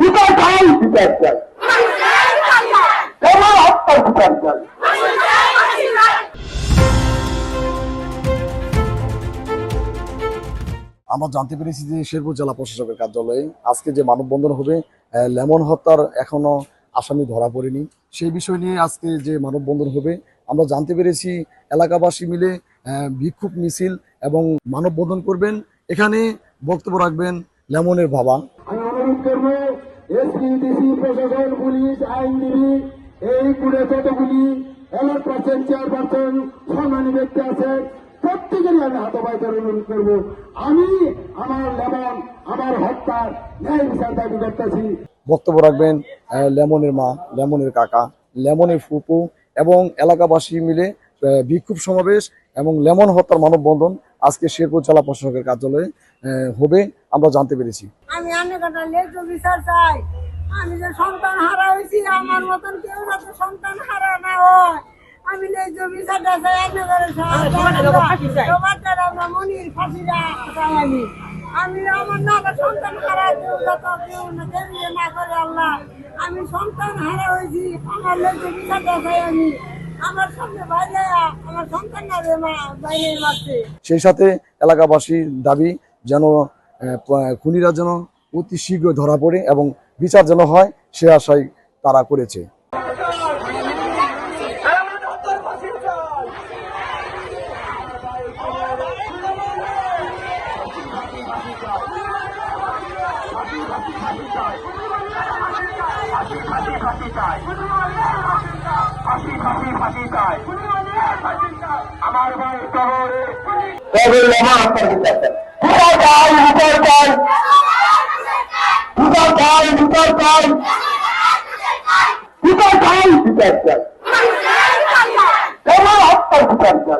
বিচার চাই বিচার চাই কেমন হত্যার বিচার চাই আমরা জানতে পেরেছি যে শেরপুর জেলা প্রশাসকের কার্যালয়ে আজকে যে মানববন্ধন হবে লেমন হত্যার এখনও আসামি ধরা পড়েনি। সেই বিষয় নিয়ে আজকে যে মানববন্ধন হবে আমরা জানতে পেরেছি এলাকাবাসী মিলে বিক্ষোভ মিছিল এবং মানববন্ধন করবেন। এখানে বক্তব্য রাখবেন লেমনের বাবা। আমি অনুরোধ করব এসপি ডিসি প্রশাসন, পুলিশ, আইনজীবী, এই কুড়ে যতগুলি এলাট পার্সেন্ট চেয়ারপারসন সম্মানী ব্যক্তি আছে, প্রত্যেকেরই আমি হাত পাইতে অনুরোধ করব। আমি, আমার লেমন, আমার হত্যার ন্যায় বিচার দাবি করতেছি। বক্তব্য রাখবেন লেমনের মা, লেমনের কাকা, লেমনের ফুপু এবং এলাকাবাসী মিলে বিক্ষোভ সমাবেশ এবং লেমন হত্যার মানববন্ধন আজকে শেরপুর জেলা প্রশাসকের কার্যালয়ে হবে, আমরা জানতে পেরেছি। আমি অনেক একটা লেজ বিচার চাই। আমি যে সন্তান হারা হয়েছি আমার মতন কেউ যাতে সন্তান হারা না হয়। আমি লেজ বিচারটা চাই অনেক সবার দ্বারা আমরা মনির ফাঁসিটা চাই। আমি আমি আমার না সন্তান হারা কেউ যত কেউ না কেউ ইয়ে না করে আল্লাহ। আমি সন্তান হারা হয়েছি আমার লেজ বিচারটা চাই আমি। আমার সামনে বাইরে আমার সন্তান না রে মা বাইরে মারছে। সেই সাথে এলাকাবাসীর দাবি যেন খুনিরা যেন অতি শীঘ্র ধরা পড়ে এবং বিচার যেন হয় সে আশাই তারা করেছে। আমার ভাই তবে লেমন চাই কোথায় চাই বিচার চাই কেন হত্যার বিচার চাই।